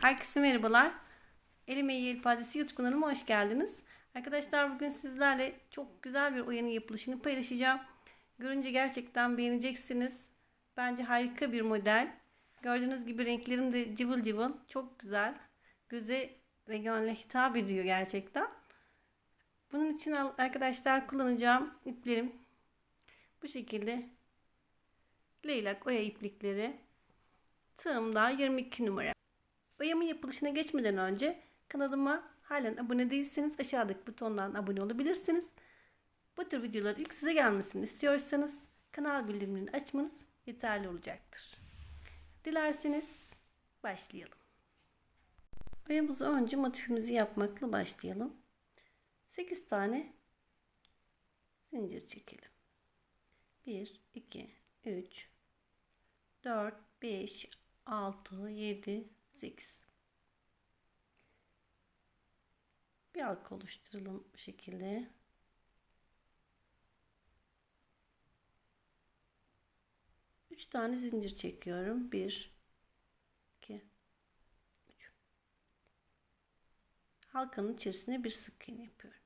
Herkese merhabalar. Elime Yelpazesi YouTube kanalıma hoş geldiniz. Arkadaşlar bugün sizlerle çok güzel bir oyunun yapılışını paylaşacağım. Görünce gerçekten beğeneceksiniz. Bence harika bir model. Gördüğünüz gibi renklerim de cıvıl cıvıl. Çok güzel. Göze ve gönle hitap ediyor gerçekten. Bunun için arkadaşlar kullanacağım iplerim bu şekilde leylak oya iplikleri. Tığım da 22 numara. Boyamın yapılışına geçmeden önce kanalıma halen abone değilseniz aşağıdaki butondan abone olabilirsiniz. Bu tür videolar ilk size gelmesini istiyorsanız kanal bildirimlerini açmanız yeterli olacaktır. Dilerseniz başlayalım. Boyamızı önce motifimizi yapmakla başlayalım. 8 tane zincir çekelim. 1, 2, 3, 4, 5, 6, 7, 8. Bir halka oluşturalım bu şekilde. Üç tane zincir çekiyorum. Bir, iki, üç. Halkanın içerisine bir sık iğne yapıyorum.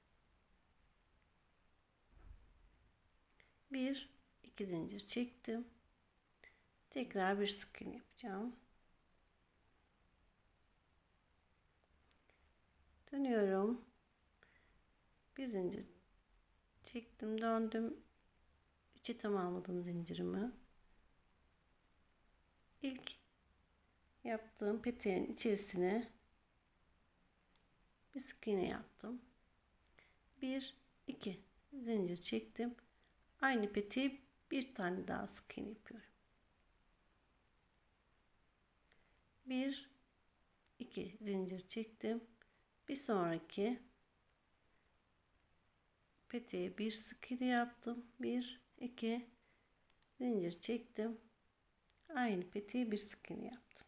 Bir, iki zincir çektim. Tekrar bir sık iğne yapacağım. Dönüyorum. Bir zincir çektim döndüm. Üçe tamamladım zincirimi. İlk yaptığım peteğin içerisine bir sık iğne yaptım. Bir iki zincir çektim. Aynı peteği bir tane daha sık iğne yapıyorum. Bir iki zincir çektim bir sonraki peteğe bir sık iğne yaptım. Bir, iki zincir çektim. Aynı peteğe bir sık iğne yaptım.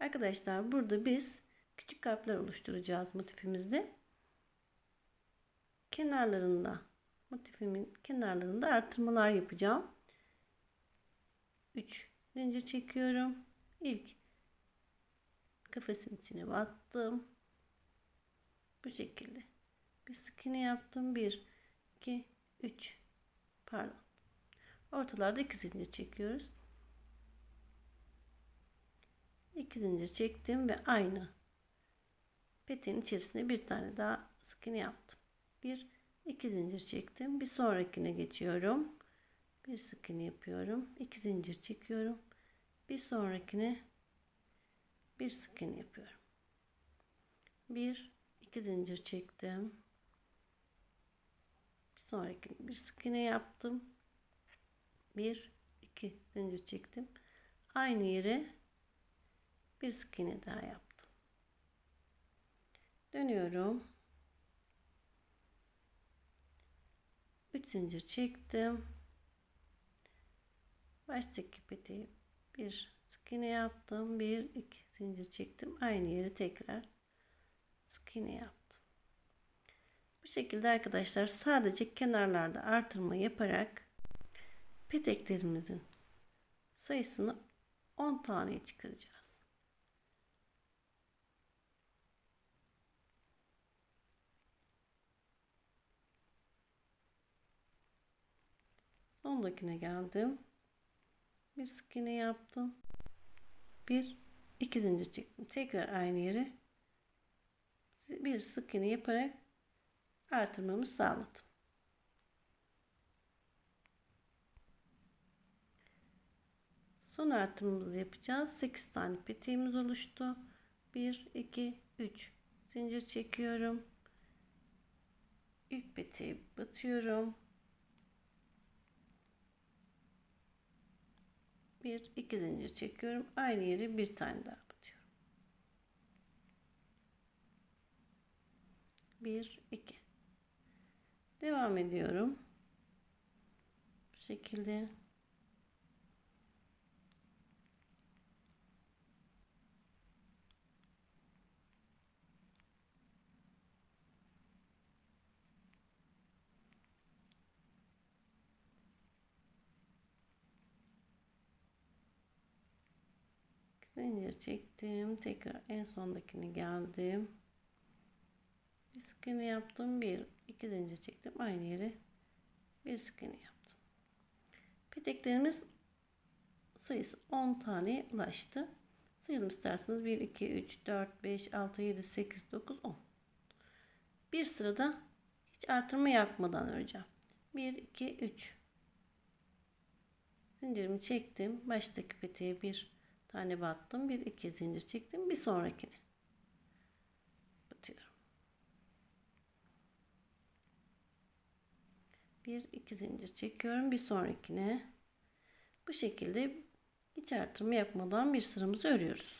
Arkadaşlar burada biz küçük kalpler oluşturacağız motifimizde. Kenarlarında motifimin kenarlarında artırmalar yapacağım. 3 zincir çekiyorum. İlk kafesin içine battım. Bu şekilde. Bir sık yaptım. 1 2 3 pardon. Ortalarda iki zincir çekiyoruz. 2 zincir çektim ve aynı peteğin içerisine bir tane daha sık yaptım. 1 2 zincir çektim. Bir sonrakine geçiyorum. Bir sık yapıyorum. 2 zincir çekiyorum. Bir sonrakine bir sık iğne yapıyorum. Bir, iki zincir çektim. Bir sonraki bir sık iğne yaptım. Bir, iki zincir çektim. Aynı yere bir sık iğne daha yaptım. Dönüyorum. Üç zincir çektim. Baştaki peteği bir sık yaptım. Bir, iki zincir çektim. Aynı yere tekrar sık yaptım. Bu şekilde arkadaşlar sadece kenarlarda artırma yaparak peteklerimizin sayısını 10 taneye çıkaracağız. Sondakine geldim. Bir sık yaptım. Bir 2 zincir çektim. Tekrar aynı yere bir sık iğne yaparak artırmamı sağladım. Son artırmamızı yapacağız. 8 tane peteğimiz oluştu. 1 2 3 zincir çekiyorum. İlk peteği batıyorum. Bir iki zincir çekiyorum. Aynı yere bir tane daha batıyorum bir iki. Devam ediyorum. Bu şekilde zincir çektim. Tekrar en sondakini geldim. Bir sık iğne yaptım. Bir iki zincir çektim. Aynı yere bir sık iğne yaptım. Peteklerimiz sayısı 10 tane ulaştı. Sayalım isterseniz. 1 2 3 4 5 6 7 8 9 10 bir sırada hiç artırma yapmadan öreceğim. 1 2 3 zincirimi çektim. Baştaki peteğe bir tane battım bir iki zincir çektim bir sonrakine. Batıyorum. Bir iki zincir çekiyorum bir sonrakine. Bu şekilde hiç artırma yapmadan bir sıramızı örüyoruz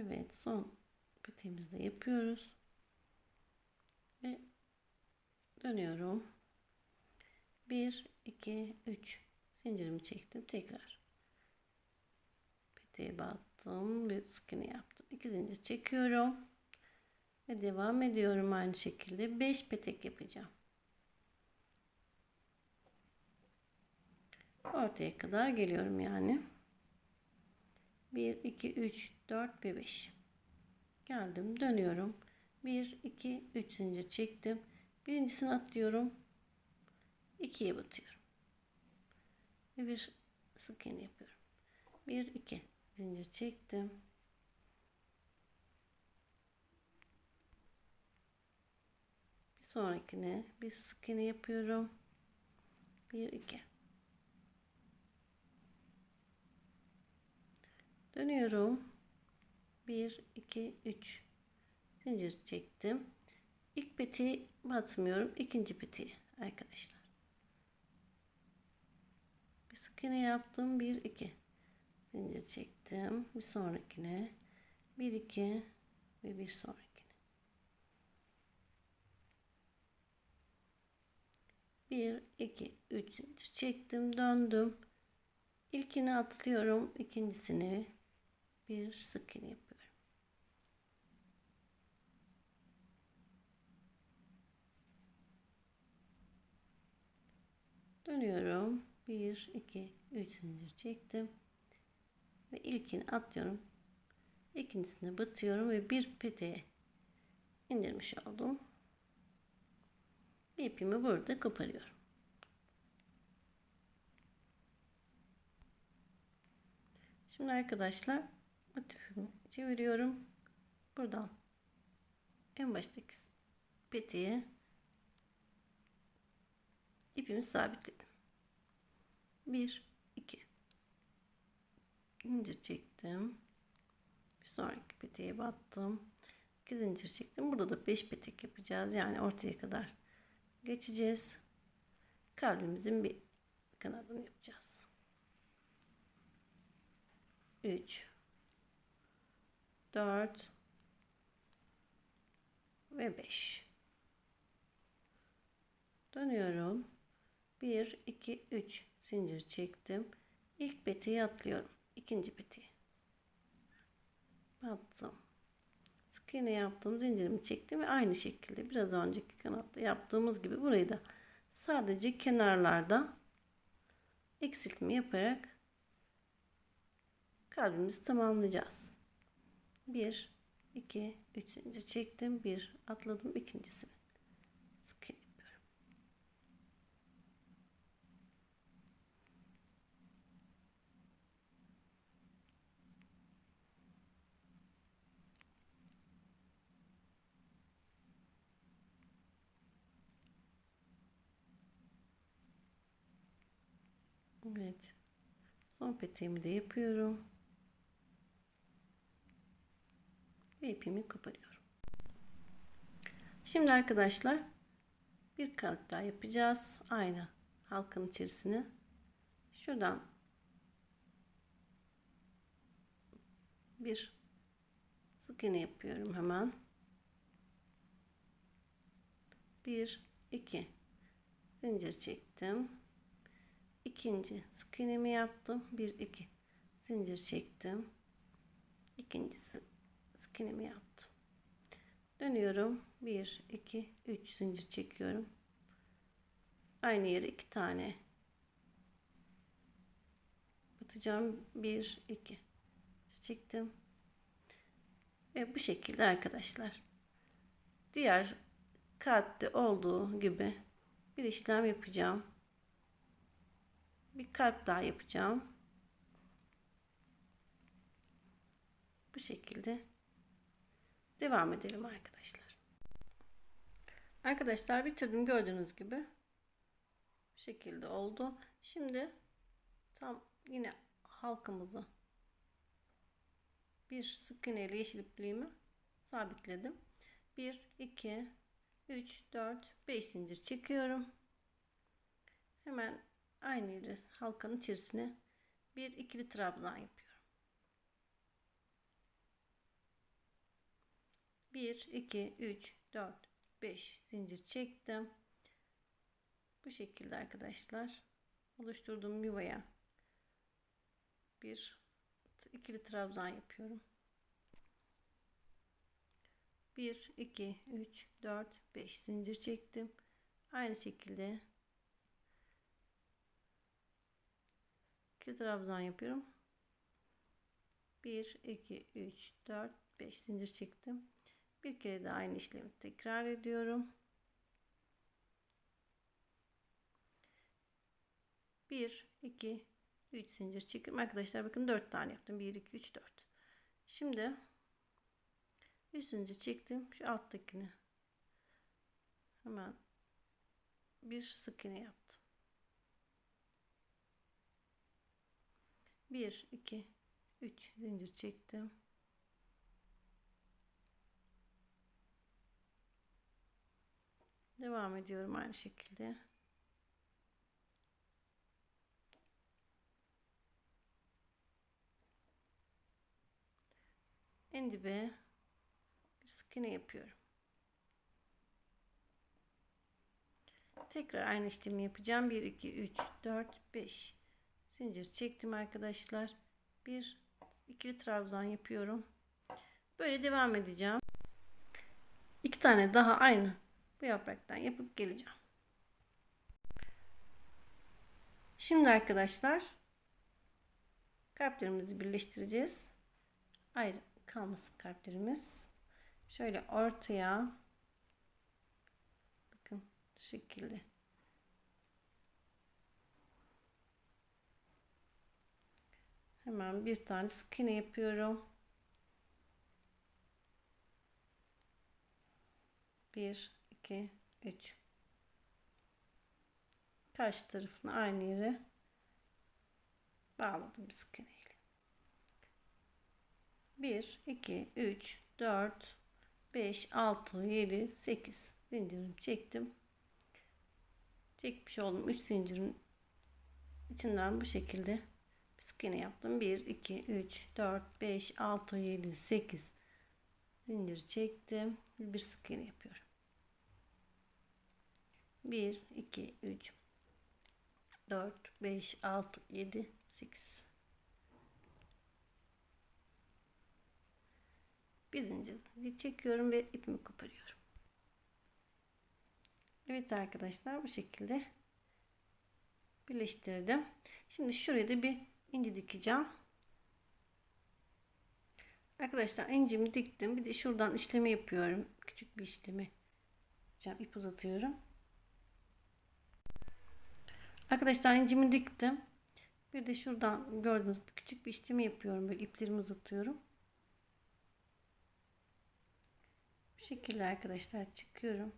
Evet son peteğimizde yapıyoruz. Ve dönüyorum. 1 2 3 zincirimi çektim tekrar. Peteğe battım, bir sık iğne yaptım. 2 zincir çekiyorum. Ve devam ediyorum aynı şekilde 5 petek yapacağım. Ortaya kadar geliyorum yani. 1 2 3 4 ve 5 geldim dönüyorum. 1 2 3 zincir çektim. Birincisini atlıyorum 2'ye batıyorum. Ve bir sık iğne yapıyorum. 1 2 zincir çektim. Bir sonrakine bir sık iğne yapıyorum. 1 2 dönüyorum. 1 2 3 zincir çektim. İlk peteği batmıyorum. İkinci peteği arkadaşlar. Bir sık iğne yaptım. 1 2 zincir çektim. Bir sonrakine. 1 2 ve bir sonrakine. Bir iki üç. Zincir çektim. Döndüm. İlkini atlıyorum. İkincisini bir sık iğne yapıyorum. Dönüyorum. 1 2 3 zincir çektim. Ve ilkini atlıyorum. İkincisine batıyorum ve bir peteğe indirmiş oldum. İpimi burada koparıyorum. Şimdi arkadaşlar motifimi çeviriyorum. Buradan en baştaki petiğe ipimi sabitledim. 1 2 zincir çektim. Bir sonraki petiğe battım. 2 zincir çektim. Burada da 5 petek yapacağız. Yani ortaya kadar geçeceğiz. Kalbimizin bir kanadını yapacağız. 3 4 ve 5 dönüyorum. 1 2 3 zincir çektim. İlk peteği atlıyorum. İkinci peteği battım sık iğne yaptım zincirimi çektim ve aynı şekilde biraz önceki kanatta yaptığımız gibi burayı da sadece kenarlarda eksiltme yaparak kalbimizi tamamlayacağız. 1 2 3 zincir çektim. 1 atladım ikincisini. Sık yapıyorum. Evet. Son peteğimi de yapıyorum. Ve ipimi koparıyorum. Şimdi arkadaşlar bir kalıp daha yapacağız. Aynı halkanın içerisine şuradan bir sık iğne yapıyorum hemen. Bir, iki zincir çektim. İkinci sık iğnemi yaptım. 1 2 zincir çektim. İkincisi sık iğnemi yaptım. Dönüyorum. 1 2 3 zincir çekiyorum. Aynı yere iki tane batacağım. 1 2 çektim. Ve bu şekilde arkadaşlar. Diğer kalpte olduğu gibi bir işlem yapacağım. Bir kalp daha yapacağım. Bu şekilde devam edelim arkadaşlar. Arkadaşlar bitirdim gördüğünüz gibi. Bu şekilde oldu. Şimdi tam yine halkamızı bir sık iğne ile yeşil ipliğimi sabitledim. 1 2 3 4 5 zincir çekiyorum. Hemen aynı halkanın içerisine bir ikili trabzan yapıyorum. 1 2 3 4 5 zincir çektim. Bu şekilde arkadaşlar oluşturduğum yuvaya bir ikili trabzan yapıyorum. 1 2 3 4 5 zincir çektim. Aynı şekilde ikili trabzan yapıyorum. 1 2 3 4 5 zincir çektim. Bir kere de aynı işlemi tekrar ediyorum. 1 2 3 zincir çekiyorum. Arkadaşlar bakın 4 tane yaptım. 1 2 3 4. Şimdi 3 zincir çektim. Şu alttakini hemen bir sık iğne yaptım. 1 2 3 zincir çektim. Devam ediyorum aynı şekilde. en dibe bir sık iğne yapıyorum. Tekrar aynı işlemi yapacağım. 1 2 3 4 5 zincir çektim arkadaşlar. Bir ikili trabzan yapıyorum. Böyle devam edeceğim. İki tane daha aynı bu yapraktan yapıp geleceğim. Şimdi arkadaşlar kalplerimizi birleştireceğiz. Ayrı kalmasın kalplerimiz. Şöyle ortaya bakın şu şekilde hemen bir tane sık iğne yapıyorum. Bir, iki, üç. Karşı tarafını aynı yere bağladım sık iğne. 1 2 3 4 5 6 7 8 zincirimi çektim çekmiş oldum 3 zincirin içinden bu şekilde sık iğne yaptım 1 2 3 4 5 6 7 8 zincir çektim bir sık iğne yapıyorum 1 2 3 4 5 6 7 8 bir zincir çekiyorum ve ipimi koparıyorum. Evet arkadaşlar bu şekilde birleştirdim. Şimdi şuraya da bir inci dikeceğim. Arkadaşlar incimi diktim. Bir de şuradan işlemi yapıyorum. Küçük bir işlemi. Yapacağım. ip uzatıyorum. Arkadaşlar incimi diktim. Bir de şuradan gördüğünüz küçük bir işlemi yapıyorum. Böyle iplerimi uzatıyorum. Bu şekilde arkadaşlar çıkıyorum.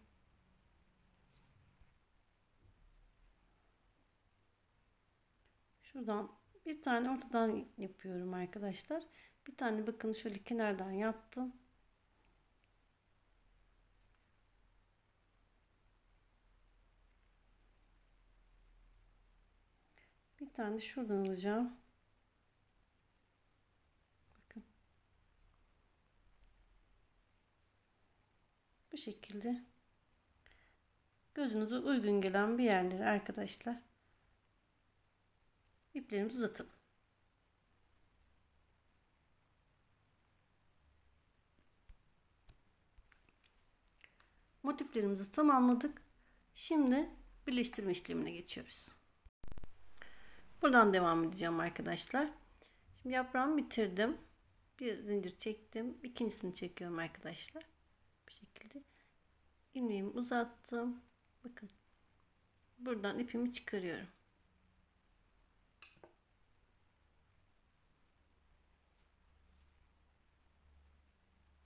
Şuradan bir tane ortadan yapıyorum arkadaşlar. Bir tane bakın şöyle kenardan yaptım. Bir tane şuradan alacağım. şekilde gözünüze uygun gelen bir yerlere arkadaşlar iplerimizi uzatalım. Motiflerimizi tamamladık. Şimdi birleştirme işlemine geçiyoruz. Buradan devam edeceğim arkadaşlar. Şimdi yaprağımı bitirdim. Bir zincir çektim. İkincisini çekiyorum arkadaşlar. Bu şekilde. ilmeğimi uzattım. Bakın. Buradan ipimi çıkarıyorum.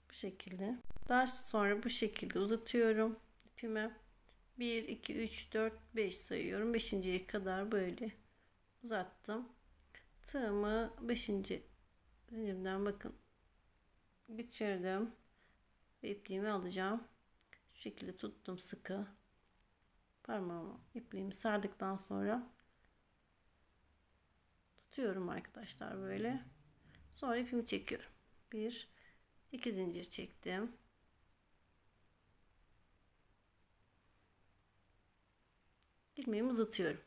Bu şekilde. Daha sonra bu şekilde uzatıyorum ipimi. 1, 2, 3, 4, 5 sayıyorum. 5.ye kadar böyle uzattım. Tığımı 5. zincirimden bakın geçirdim. Ve ipliğimi alacağım. Şu şekilde tuttum sıkı. Parmağımı ipliğimi sardıktan sonra tutuyorum arkadaşlar böyle. Sonra ipimi çekiyorum. Bir, iki zincir çektim. ilmeğimi uzatıyorum.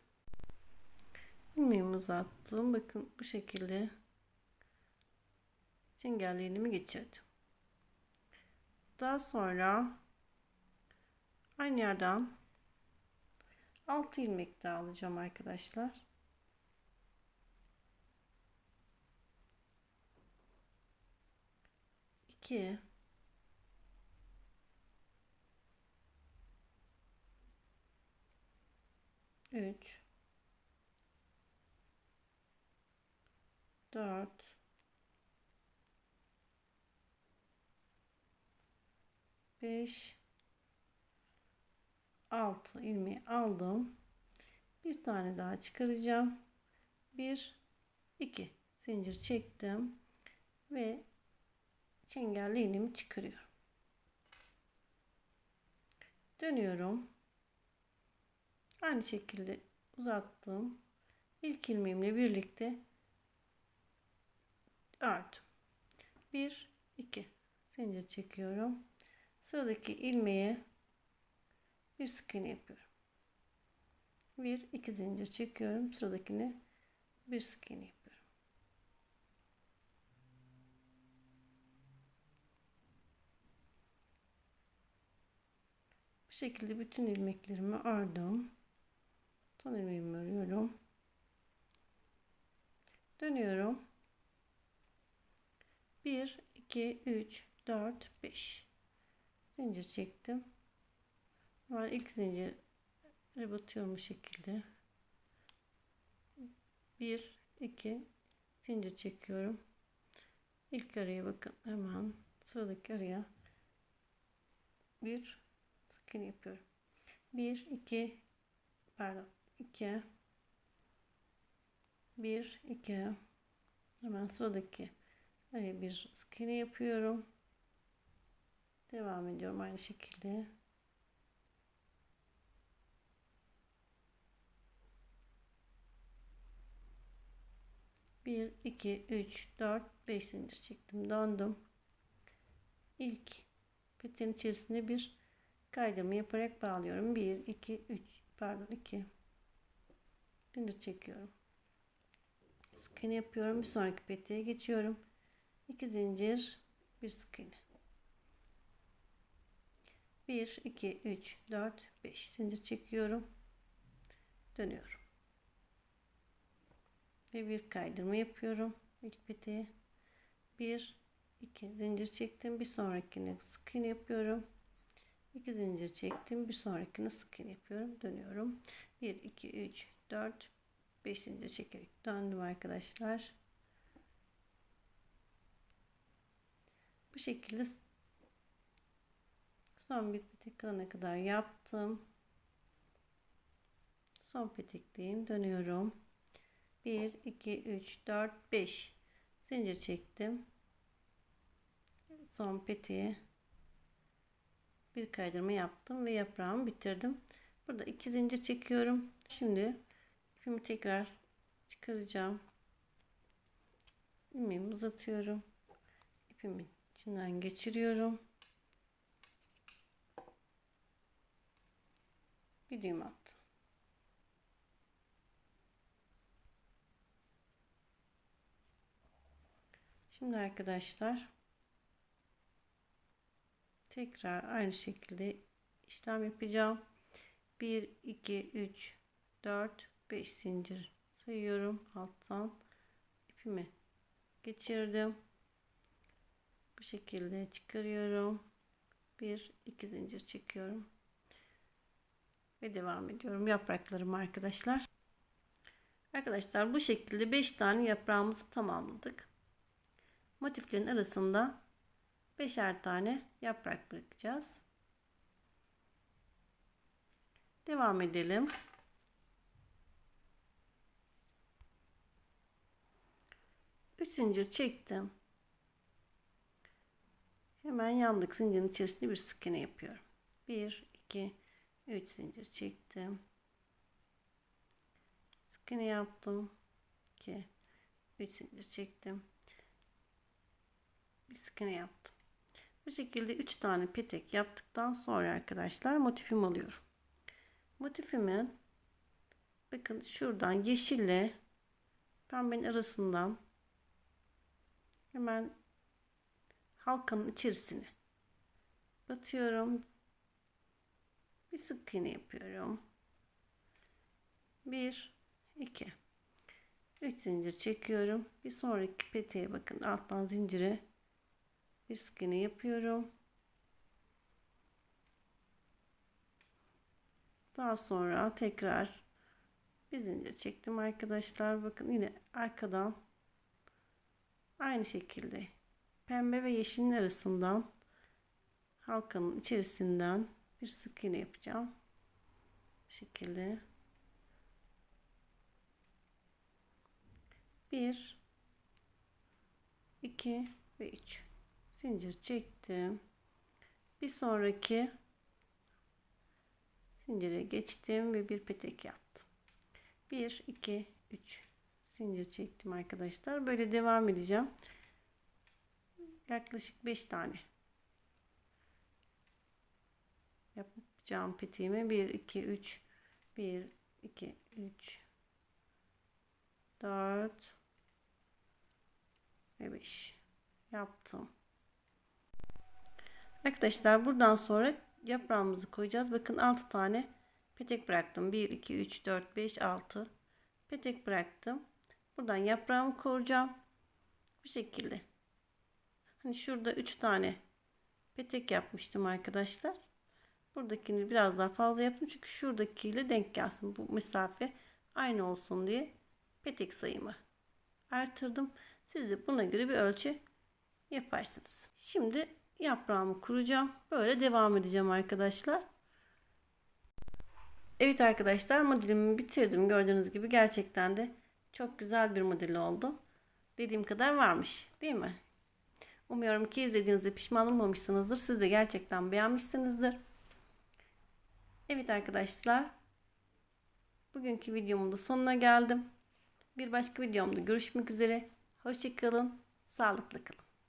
İlmeğimi uzattım. Bakın bu şekilde çengellerimi geçirdim. Daha sonra aynı yerden 6 ilmek daha alacağım arkadaşlar. İki 3 4 5 6 ilmeği aldım. Bir tane daha çıkaracağım. 1 2 zincir çektim ve çengelli iğnemi çıkarıyorum. Dönüyorum. Aynı şekilde uzattım. İlk ilmeğimle birlikte ördüm. 1 2 zincir çekiyorum. Sıradaki ilmeğe bir sık iğne yapıyorum. 1 2 zincir çekiyorum. Sıradakine bir sık iğne yapıyorum. Bu şekilde bütün ilmeklerimi ördüm. Son ilmeğimi örüyorum. Dönüyorum. 1 2 3 4 5 zincir çektim. Var ilk zinciri batıyorum bu şekilde. 1 2 zincir çekiyorum. İlk araya bakın hemen sıradaki araya bir sık iğne yapıyorum. 1 2 pardon 2 1 2 hemen sıradaki araya bir sık iğne yapıyorum. Devam ediyorum aynı şekilde. Bir iki üç dört beş zincir çektim döndüm. İlk peteğin içerisinde bir kaydırma yaparak bağlıyorum. 1 2 3 pardon 2 zincir çekiyorum. Sık iğne yapıyorum. Bir sonraki peteğe geçiyorum 2 zincir bir sık iğne. 1 2 3 4 5 zincir çekiyorum. Dönüyorum. Ve bir kaydırma yapıyorum ilk peteğe. 1 2 zincir çektim bir sonrakine sık iğne yapıyorum. 2 zincir çektim bir sonrakine sık iğne yapıyorum dönüyorum. 1 2 3 4 5 zincir çekerek döndüm arkadaşlar bu şekilde son bir petek kadar yaptım son petekteyim dönüyorum 1 2 3 4 5 zincir çektim son peteğe bir kaydırma yaptım ve yaprağımı bitirdim. Burada iki zincir çekiyorum. Şimdi ipimi tekrar çıkaracağım. İlmeğimi uzatıyorum. İpimin içinden geçiriyorum. bir düğüm attım. Şimdi arkadaşlar tekrar aynı şekilde işlem yapacağım. 1 2 3 4 5 zincir sayıyorum alttan ipimi geçirdim. Bu şekilde çıkarıyorum. 1 2 zincir çekiyorum. Ve devam ediyorum yapraklarım arkadaşlar. Arkadaşlar bu şekilde 5 tane yaprağımızı tamamladık. Motiflerin arasında beşer tane yaprak bırakacağız. Devam edelim. Üç zincir çektim. Hemen yandık zincirin içerisinde bir sık iğne yapıyorum. 1 2 3 zincir çektim. Sık iğne yaptım. 2 3 zincir çektim. Bir sık iğne yaptım. Bu şekilde 3 tane petek yaptıktan sonra arkadaşlar motifimi alıyorum. Motifimin bakın şuradan yeşille pembenin arasından hemen halkanın içerisine batıyorum. Bir sık iğne yapıyorum. 1 2 3 zincir çekiyorum. Bir sonraki peteğe bakın alttan zincire bir sık iğne yapıyorum. Daha sonra tekrar bir zincir çektim arkadaşlar. Bakın yine arkadan aynı şekilde pembe ve yeşilin arasından halkanın içerisinden bir sık iğne yapacağım. Bu şekilde. Bir, iki ve üç zincir çektim. Bir sonraki zincire geçtim ve bir petek yaptım. 1 2 3 zincir çektim arkadaşlar. Böyle devam edeceğim. Yaklaşık 5 tane yapacağım peteğimi 1 2 3 1 2 3 4 ve 5 yaptım. Arkadaşlar buradan sonra yaprağımızı koyacağız. Bakın 6 tane petek bıraktım. 1, 2, 3, 4, 5, 6 petek bıraktım. Buradan yaprağımı kuracağım. Bu şekilde. Hani şurada 3 tane petek yapmıştım arkadaşlar. Buradakini biraz daha fazla yaptım. Çünkü şuradakiyle denk gelsin. Bu mesafe aynı olsun diye petek sayımı artırdım. Siz de buna göre bir ölçü yaparsınız. Şimdi yaprağımı kuracağım. Böyle devam edeceğim arkadaşlar. Evet arkadaşlar modelimi bitirdim. Gördüğünüz gibi gerçekten de çok güzel bir model oldu. Dediğim kadar varmış değil mi? Umuyorum ki izlediğinizde pişman olmamışsınızdır. Siz de gerçekten beğenmişsinizdir. Evet arkadaşlar. Bugünkü videomun da sonuna geldim. Bir başka videomda görüşmek üzere. Hoşçakalın. Sağlıklı kalın.